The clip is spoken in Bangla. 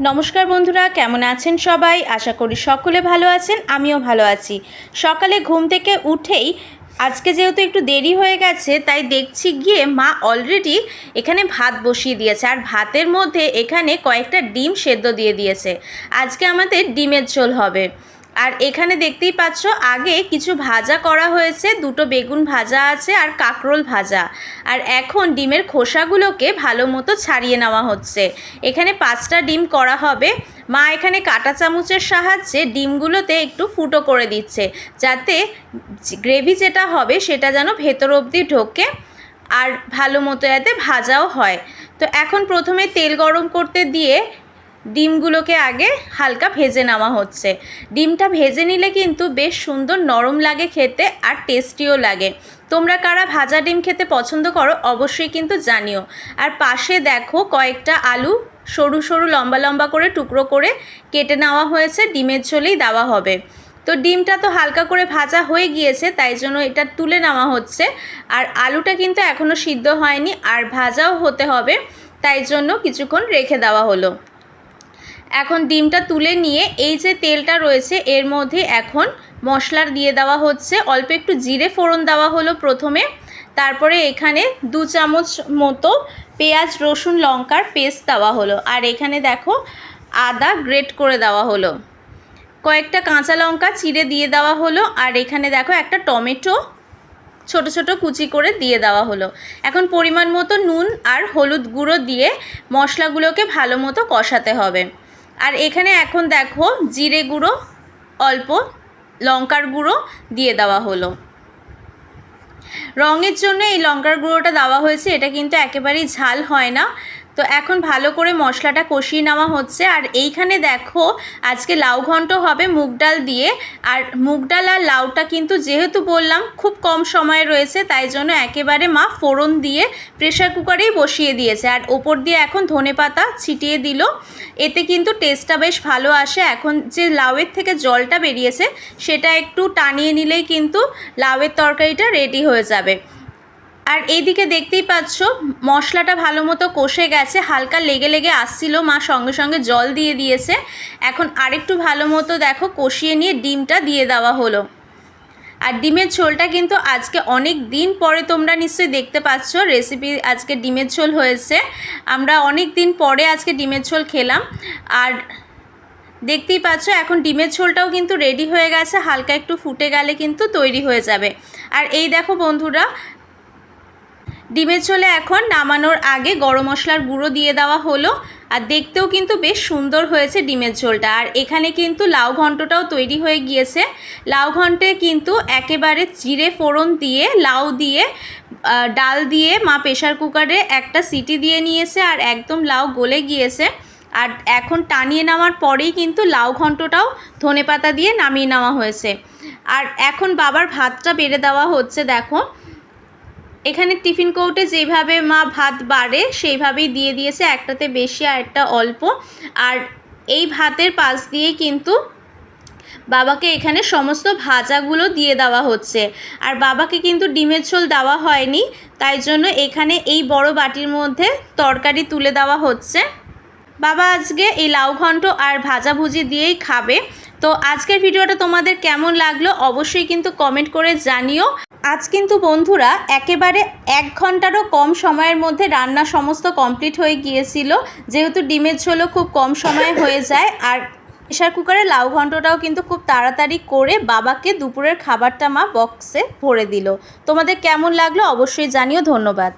নমস্কার বন্ধুরা, কেমন আছেন সবাই? আশা করি সকলে ভালো আছেন, আমিও ভালো আছি। সকালে ঘুম থেকে উঠেই, আজকে যেহেতু একটু দেরি হয়ে গেছে, তাই দেখছি গিয়ে মা অলরেডি এখানে ভাত বসিয়ে দিয়েছে। আর ভাতের মধ্যে এখানে কয়েকটা ডিম সেদ্ধ দিয়ে দিয়েছে। আজকে আমাদের ডিমের ঝোল হবে। আর এখানে দেখতেই পাচ্ছ, আগে কিছু ভাজা করা হয়েছে, দুটো বেগুন ভাজা আছে আর কাঁকরোল ভাজা। আর এখন ডিমের খোসাগুলোকে ভালো মতো ছাড়িয়ে নেওয়া হচ্ছে। এখানে পাঁচটা ডিম করা হবে। মা এখানে কাঁটা চামচের সাহায্যে ডিমগুলোতে একটু ফুটো করে দিচ্ছে, যাতে গ্রেভি যেটা হবে সেটা যেন ভেতর অবধি ঢোকে আর ভালো মতো যাতে ভাজাও হয়। তো এখন প্রথমে তেল গরম করতে দিয়ে ডিমগুলোকে আগে হালকা ভেজে নেওয়া হচ্ছে। ডিমটা ভেজে নিলে কিন্তু বেশ সুন্দর নরম লাগে খেতে আর টেস্টিও লাগে। তোমরা কারা ভাজা ডিম খেতে পছন্দ করো অবশ্যই কিন্তু জানিও। আর পাশে দেখো কয়েকটা আলু সরু সরু লম্বা লম্বা করে টুকরো করে কেটে নেওয়া হয়েছে, ডিমের ঝোলেই দেওয়া হবে। তো ডিমটা তো হালকা করে ভাজা হয়ে গিয়েছে, তাই জন্য এটা তুলে নেওয়া হচ্ছে। আর আলুটা কিন্তু এখনও সিদ্ধ হয়নি, আর ভাজাও হতে হবে, তাই জন্য কিছুক্ষণ রেখে দেওয়া হলো। এখন ডিমটা তুলে নিয়ে এই যে তেলটা রয়েছে, এর মধ্যে এখন মশলার দিয়ে দেওয়া হচ্ছে। অল্প একটু জিরে ফোড়ন দেওয়া হলো প্রথমে। তারপরে এখানে দু চামচ মতো পেঁয়াজ, রসুন, লঙ্কার পেস্ট দেওয়া হলো। আর এখানে দেখো আদা গ্রেট করে দেওয়া হলো। কয়েকটা কাঁচা লঙ্কা চিড়ে দিয়ে দেওয়া হলো। আর এখানে দেখো একটা টমেটো ছোট ছোট কুচি করে দিয়ে দেওয়া হলো। এখন পরিমাণ মতো নুন আর হলুদ গুঁড়ো দিয়ে মশলাগুলোকে ভালো মতো কষাতে হবে। আর এখানে এখন দেখো জিরে গুঁড়ো, অল্প লঙ্কার গুঁড়ো দিয়ে দেওয়া হলো। রঙের জন্য এই লঙ্কার গুঁড়োটা দেওয়া হয়েছে, এটা কিন্তু একেবারেই ঝাল হয় না। তো এখন ভালো করে মশলাটা কষিয়ে নেওয়া হচ্ছে। আর এইখানে দেখো, আজকে লাউ ঘন্ট হবে মুগ ডাল দিয়ে। আর মুগ ডাল আর লাউটা কিন্তু যেহেতু বললাম খুব কম সময় রয়েছে, তাই জন্য একেবারে মা ফোড়ন দিয়ে প্রেশার কুকারেই বসিয়ে দিয়েছে। আর ওপর দিয়ে এখন ধনে পাতা ছিটিয়ে দিল। এতে কিন্তু টেস্টটা বেশ ভালো আসে। এখন যে লাউয়ের থেকে জলটা বেরিয়েছে, সেটা একটু টানিয়ে নিলেই কিন্তু লাউয়ের তরকারিটা রেডি হয়ে যাবে। আর এইদিকে দেখতেই পাচ্ছ, মশলাটা ভালো মতো কষে গেছে, হালকা লেগে লেগে আসছিল, মা সঙ্গে সঙ্গে জল দিয়ে দিয়েছে। এখন আরেকটু ভালো মতো দেখো, কষিয়ে নিয়ে ডিমটা দিয়ে দেওয়া হলো। আর ডিমের ঝোলটা কিন্তু আজকে অনেক দিন পরে তোমরা নিশ্চয়ই দেখতে পাচ্ছ রেসিপি আজকে ডিমের ঝোল হয়েছে। আমরা অনেক দিন পরে আজকে ডিমের ঝোল খেলাম। আর দেখতেই পাচ্ছ, এখন ডিমের ঝোলটাও কিন্তু রেডি হয়ে গেছে, হালকা একটু ফুটে গেলে কিন্তু তৈরি হয়ে যাবে। আর এই দেখো বন্ধুরা ডিমের ঝোলে এখন নামানোর আগে গরম মশলার গুঁড়ো দিয়ে দেওয়া হলো, আর দেখতেও কিন্তু বেশ সুন্দর হয়েছে ডিমের ঝোলটা। আর এখানে কিন্তু লাউ ঘন্টটাও তৈরি হয়ে গিয়েছে। লাউ ঘন্টে কিন্তু একেবারে জিরে ফোড়ন দিয়ে, লাউ দিয়ে ডাল দিয়ে মা প্রেশার কুকারে একটা সিটি দিয়ে নিয়েছে, আর একদম লাউ গলে গিয়েছে। আর এখন টানিয়ে নেওয়ার পরেই কিন্তু লাউ ঘন্টটাও ধনে পাতা দিয়ে নামিয়ে নেওয়া হয়েছে। আর এখন বাবার ভাতটা বেড়ে দেওয়া হচ্ছে, দেখো। এখানে টিফিন কৌটে যেভাবে মা ভাত বাড়ে, সেইভাবেই দিয়ে দিয়েছে। একটাতে বেশি আর একটা অল্প। আর এই ভাতের পাশ দিয়েই কিন্তু বাবাকে এখানে সমস্ত ভাজাগুলো দিয়ে দেওয়া হচ্ছে। আর বাবাকে কিন্তু ডিমের ঝোল দেওয়া হয়নি, তাই জন্য এখানে এই বড় বাটির মধ্যে তরকারি তুলে দেওয়া হচ্ছে। বাবা আজকে এই লাউ ঘন্ট আর ভাজাভুজি দিয়েই খাবে। তো আজকের ভিডিওটা তোমাদের কেমন লাগল অবশ্যই কিন্তু কমেন্ট করে জানিও। আজ কিন্তু বন্ধুরা একেবারে এক ঘন্টারও কম সময়ের মধ্যে রান্না সমস্ত কমপ্লিট হয়ে গিয়েছিল। যেহেতু ডিমের ঝোলও খুব কম সময়ে হয়ে যায়, আর প্রেশার কুকারে লাউ ঘন্টটাও কিন্তু খুব তাড়াতাড়ি করে বাবাকে দুপুরের খাবারটা মা বক্সে ভরে দিল। তোমাদের কেমন লাগল অবশ্যই জানিও, ধন্যবাদ।